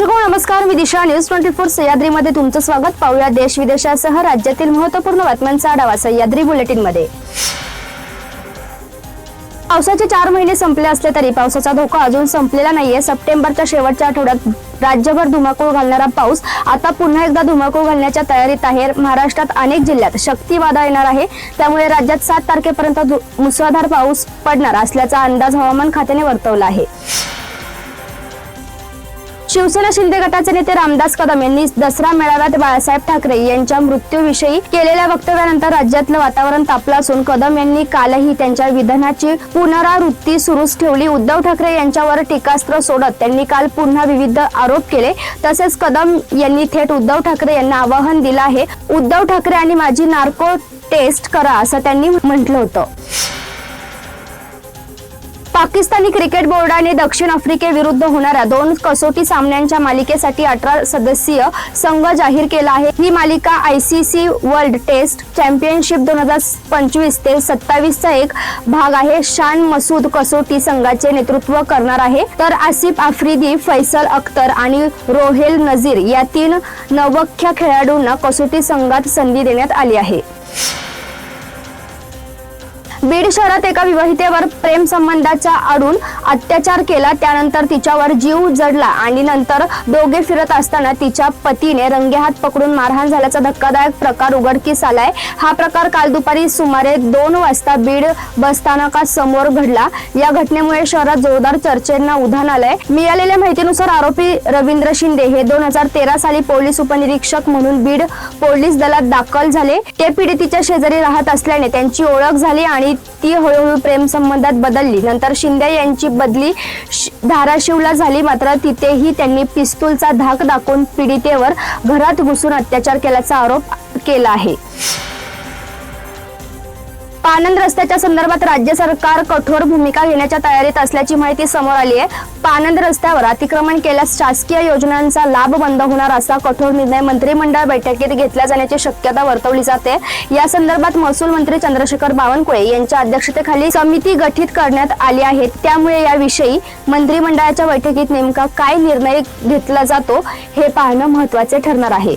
दर्शको हो, नमस्कार. मी दिशा. न्यूज ट्वेंटी फोर सह्याद्रीमध्ये तुमचं स्वागत. पाहूया देश विदेशासह राज्यातील महत्त्वपूर्ण बातम्यांचा आढावा सह्याद्री बुलेटिनमध्ये पावसाचे चार महिने संपले असले तरी पावसाचा धोका अजून संपलेला नाहीये. सप्टेंबरच्या शेवटच्या आठवड्यात राज्यभर धुमाकूळ घालणारा पाऊस आता पुन्हा एकदा धुमाकूळ घालण्याच्या तयारीत आहे. महाराष्ट्रात अनेक जिल्ह्यात शक्तीवादा येणार आहे. त्यामुळे राज्यात सात तारखेपर्यंत धु- मुसळधार पाऊस पडणार असल्याचा अंदाज हवामान खात्याने वर्तवला आहे. शिवसेना शिंदे गटाचे नेते रामदास कदम यांनी दसरा मेळाव्यात बाळासाहेब ठाकरे यांच्या मृत्यूविषयी केलेल्या वक्तव्यानंतर राज्यातलं वातावरण तापलं असून कदम यांनी कालही त्यांच्या विधानाची पुनरावृत्ती सुरूच ठेवली. उद्धव ठाकरे यांच्यावर टीकास्त्र सोडत त्यांनी काल पुन्हा विविध आरोप केले. तसेच कदम यांनी थेट उद्धव ठाकरे यांना आवाहन दिलं आहे. उद्धव ठाकरे आणि माझी नार्को टेस्ट करा असं त्यांनी म्हटलं होतं. पाकिस्तानी क्रिकेट बोर्डाने दक्षिण आफ्रिकेविरुद्ध होणाऱ्या दोन कसोटी सामन्यांच्या मालिकेसाठी अठरा सदस्यीय संघ जाहीर केला आहे. ही मालिका I C C world test championship दोन हजार पंचवीस ते सत्तावीसचा एक भाग आहे. शान मसूद कसोटी संघाचे नेतृत्व करणार आहे. तर आसिफ आफ्रिदी फैसल अख्तर आणि रोहेल नझीर या तीन नवख्या खेळाडूंना कसोटी संघात संधी देण्यात आली आहे. बीड शहरात एका विवाहितेवर प्रेम आडून अत्याचार केला. त्यानंतर तिच्यावर जीव जडला आणि नंतर दोघे फिरत असताना तिच्या पतीने रंगेहात पकडून मारहाण झाल्याचा धक्कादायक प्रकार उघडकीस आलाय. हा प्रकार काल दुपारी सुमारे दोन वाजता बीड बसस्थानकासमोर घडला. या घटनेमुळे शहरात जोरदार चर्चेंना उधाण आलंय. मिळालेल्या माहितीनुसार आरोपी रवींद्र शिंदे हे दोन हजार तेरा साली पोलीस उपनिरीक्षक म्हणून बीड पोलीस दलात दाखल झाले. ते पीडितीच्या शेजारी राहत असल्याने त्यांची ओळख झाली आणि ती हळूहळू प्रेमसंबंधात बदलली. नंतर शिंदे यांची बदली धाराशिवला झाली. मात्र तिथेही त्यांनी पिस्तूलचा धाक दाखवून पीडितेवर घरात घुसून अत्याचार केल्याचा आरोप केला आहे. पानंद रस्त्याच्या संदर्भात राज्य सरकार कठोर भूमिका घेण्याच्या तयारीत असल्याची माहिती समोर आली आहे. पानंद रस्त्यावर अतिक्रमण केल्यास शासकीय योजनांचा लाभ बंद होणार असा कठोर निर्णय मंत्रिमंडळ बैठकीत घेतला जाण्याची शक्यता वर्तवली जाते. या संदर्भात महसूल मंत्री चंद्रशेखर बावनकुळे यांच्या अध्यक्षतेखाली समिती गठीत करण्यात आली आहे. त्यामुळे याविषयी मंत्रिमंडळाच्या बैठकीत नेमका काय निर्णय घेतला जातो हे पाहणं महत्त्वाचे ठरणार आहे.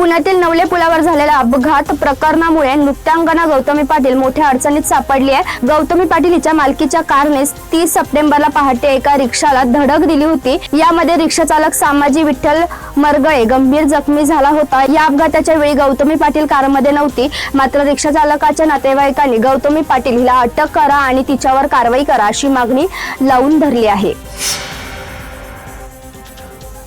पुण्यातील नवले पुलावर झालेल्या अपघात प्रकरणामुळे नृत्यांगना गौतमी पाटील मोठ्या अडचणीत सापडली आहे. गौतमी पाटील हिच्या मालकीच्या कारने तीस सप्टेंबरला पहाटे एका रिक्षाला धडक दिली होती. यामध्ये रिक्षा चालक सामाजी विठ्ठल मरगळे गंभीर जखमी झाला होता. या अपघाताच्या वेळी गौतमी पाटील कारमध्ये नव्हती. मात्र रिक्षा चालकाच्या नातेवाईकांनी गौतमी पाटील हिला अटक करा आणि तिच्यावर कारवाई करा अशी मागणी लावून धरली आहे.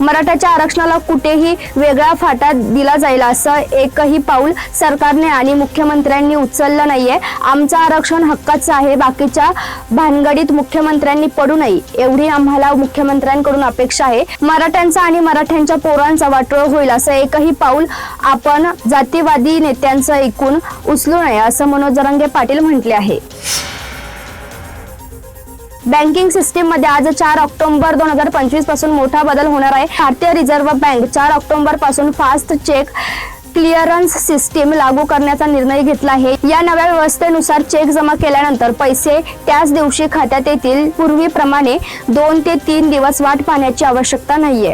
मराठाच्या आरक्षणाला कुठेही वेगळा फाटा दिला जाईल असं एकही पाऊल सरकारने आणि मुख्यमंत्र्यांनी उचललं नाहीये. आमचं आरक्षण हक्काचं आहे बाकीच्या भानगडीत मुख्यमंत्र्यांनी पडू नये एवढी आम्हाला मुख्यमंत्र्यांकडून अपेक्षा आहे. मराठ्यांचा आणि मराठ्यांच्या पोरांचा वाटोळ होईल असं एकही पाऊल आपण जातीवादी नेत्यांचं ऐकून उचलू नये असं मनोज रंगे पाटील म्हटले आहे. बँकिंग सिस्टीममध्ये आज चार ऑक्टोबर दोन हजार पंचवीसपासून मोठा बदल होणार आहे. भारतीय रिझर्व्ह बँक चार ऑक्टोबरपासून फास्ट चेक क्लिअरन्स सिस्टीम लागू करण्याचा निर्णय घेतला आहे. या नव्या व्यवस्थेनुसार चेक जमा केल्यानंतर पैसे त्याच दिवशी खात्यात येतील. पूर्वीप्रमाणे दोन ते तीन दिवस वाट पाहण्याची आवश्यकता नाहीये.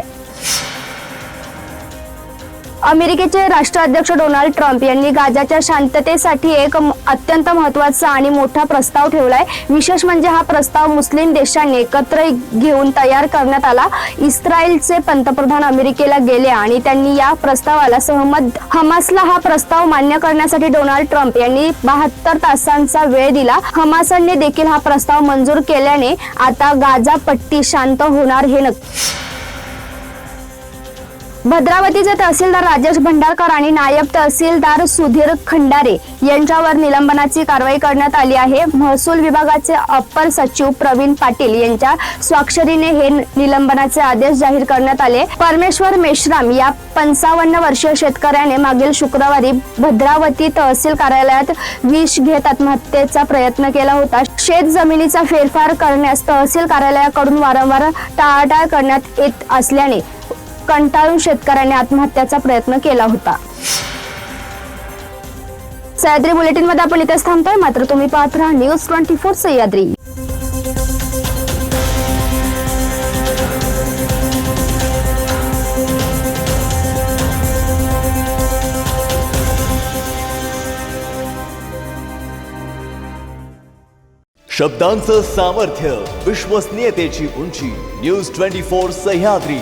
अमेरिकेचे राष्ट्राध्यक्ष डोनाल्ड ट्रम्प यांनी गाजाच्या शांततेसाठी एक अत्यंत महत्त्वाचा आणि मोठा प्रस्ताव ठेवलाय. विशेष म्हणजे हा प्रस्ताव मुस्लिम देशांनी एकत्र घेऊन तयार करण्यात आला. इस्रायलचे पंतप्रधान अमेरिकेला गेले आणि त्यांनी या प्रस्तावाला सहमत हमासला हा प्रस्ताव मान्य करण्यासाठी डोनाल्ड ट्रम्प यांनी बहात्तर तासांचा वेळ दिला. हमासाने देखील हा प्रस्ताव मंजूर केल्याने आता गाजा पट्टी शांत होणार हे नक्की. भद्रावतीचे तहसीलदार राजेश भंडारकर आणि नायब तहसीलदार सुधीर खंडारे यांच्यावर निलंबनाची कारवाई करण्यात आली आहे. महसूल विभागाचे अप्पर सचिव प्रवीण पाटील यांच्या स्वाक्षरीने हे निलंबनाचे आदेश जाहीर करण्यात आले. परमेश्वर मेश्राम या पंचावन्न वर्षीय शेतकऱ्याने मागील शुक्रवारी भद्रावती तहसील कार्यालयात विष घेत आत्महत्येचा प्रयत्न केला होता. शेत जमिनीचा फेरफार करण्यास तहसील कार्यालयाकडून वारंवार टाळाटाळ करण्यात येत असल्याने कंटाळून शेतकऱ्याने आत्महत्याचा प्रयत्न केला होता. सह्याद्री बुलेटिनमध्ये आपण इथेच थांबतोय. मात्र तुम्ही पाहत राहा न्यूज ट्वेंटी फोर सह्याद्री. शब्दांचं सामर्थ्य विश्वसनीयतेची उंची न्यूज ट्वेंटी फोर सह्याद्री.